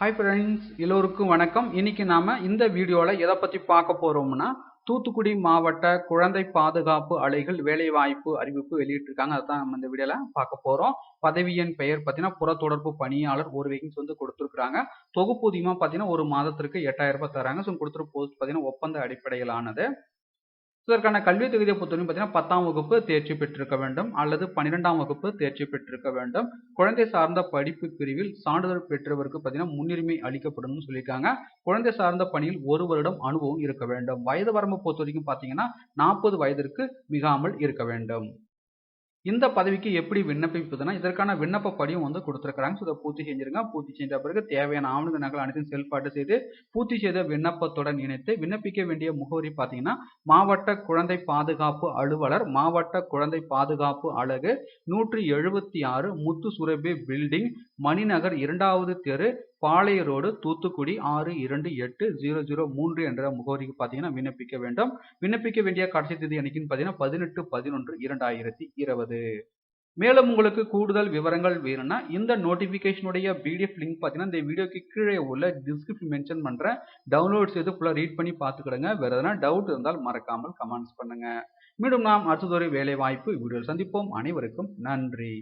Hi friends எல்லோருக்கும் வணக்கம். இன்னைக்கு நாம இந்த வீடியோவில் எதை பற்றி பார்க்க போகிறோம்னா தூத்துக்குடி மாவட்ட குழந்தை பாதுகாப்பு அலைகள் வேலைவாய்ப்பு அறிவிப்பு வெளியிட்டிருக்காங்க. அதுதான் நம்ம இந்த வீடியோவில் பார்க்க போகிறோம் பதவியின் பெயர் பார்த்தீங்கன்னா புற தொடர்பு பணியாளர் ஒரு வேகன்ஸ் வந்து கொடுத்துருக்குறாங்க. தொகுப்பூதியமா பார்த்தீங்கன்னா ஒரு மாதத்திற்கு எட்டாயிரம் ரூபாய் தராங்க. ஸோ கொடுத்துரு போஸ்ட் பார்த்தீங்கன்னா ஒப்பந்த அடிப்படையிலானது. இதற்கான கல்வி தகுதியை பொறுத்தவரைக்கும் பார்த்தீங்கன்னா பத்தாம் வகுப்பு தேர்ச்சி பெற்றிருக்க வேண்டும் அல்லது பன்னிரெண்டாம் வகுப்பு தேர்ச்சி பெற்றிருக்க வேண்டும். குழந்தை சார்ந்த படிப்பு பிரிவில் சான்றிதழ் பெற்றவருக்கு பார்த்தீங்கன்னா முன்னுரிமை அளிக்கப்படும் சொல்லியிருக்காங்க. குழந்தை சார்ந்த பணியில் ஒரு வருடம் அனுபவம் இருக்க வேண்டும். வயது வரம்பு பொறுத்த வரைக்கும் பார்த்தீங்கன்னா நாற்பது வயதிற்கு மிகாமல் இருக்க வேண்டும். இந்த பதவிக்கு எப்படி விண்ணப்பிப்பதுன்னா இதற்கான விண்ணப்ப படியும் வந்து கொடுத்துருக்காங்க ஸோ இதை பூர்த்தி செஞ்சிருங்க. பூர்த்தி செஞ்ச பிறகு தேவையான ஆவண நகல் அனைத்தும் செயல்பாடு செய்து பூர்த்தி செய்த விண்ணப்பத்துடன் இணைத்து விண்ணப்பிக்க வேண்டிய முகவரி பார்த்தீங்கன்னா மாவட்ட குழந்தை பாதுகாப்பு அலுவலர் மாவட்ட குழந்தை பாதுகாப்பு அலகு நூற்றி எழுபத்தி ஆறு முத்து சுரபி பில்டிங் மணிநகர் இரண்டாவது தெரு பாளைய ரோடு தூத்துக்குடி ஆறு இரண்டு எட்டு ஜீரோ ஜீரோ மூன்று என்ற முகவரிக்கு பார்த்தீங்கன்னா விண்ணப்பிக்க வேண்டும். விண்ணப்பிக்க வேண்டிய கடைசி தேதி என்னைக்குன்னு பார்த்தீங்கன்னா பதினெட்டு பதினொன்று இரண்டாயிரத்தி இருபது. மேலும் உங்களுக்கு கூடுதல் விவரங்கள் வேணும்னா இந்த நோட்டிஃபிகேஷனுடைய பிடிஎஃப் லிங்க் பார்த்தீங்கன்னா இந்த வீடியோக்கு கீழே உள்ள டிஸ்கிரிப்ஷன் மென்ஷன் பண்ணுறேன் டவுன்லோட் செய்து ஃபுல்லாக ரீட் பண்ணி பார்த்துக்கிடுங்க. வேறு எதனா டவுட் இருந்தால் மறக்காமல் கமெண்ட்ஸ் பண்ணுங்க. மீண்டும் நாம் அடுத்ததொரு வேலை வாய்ப்பு வீடியோ சந்திப்போம். அனைவருக்கும் நன்றி.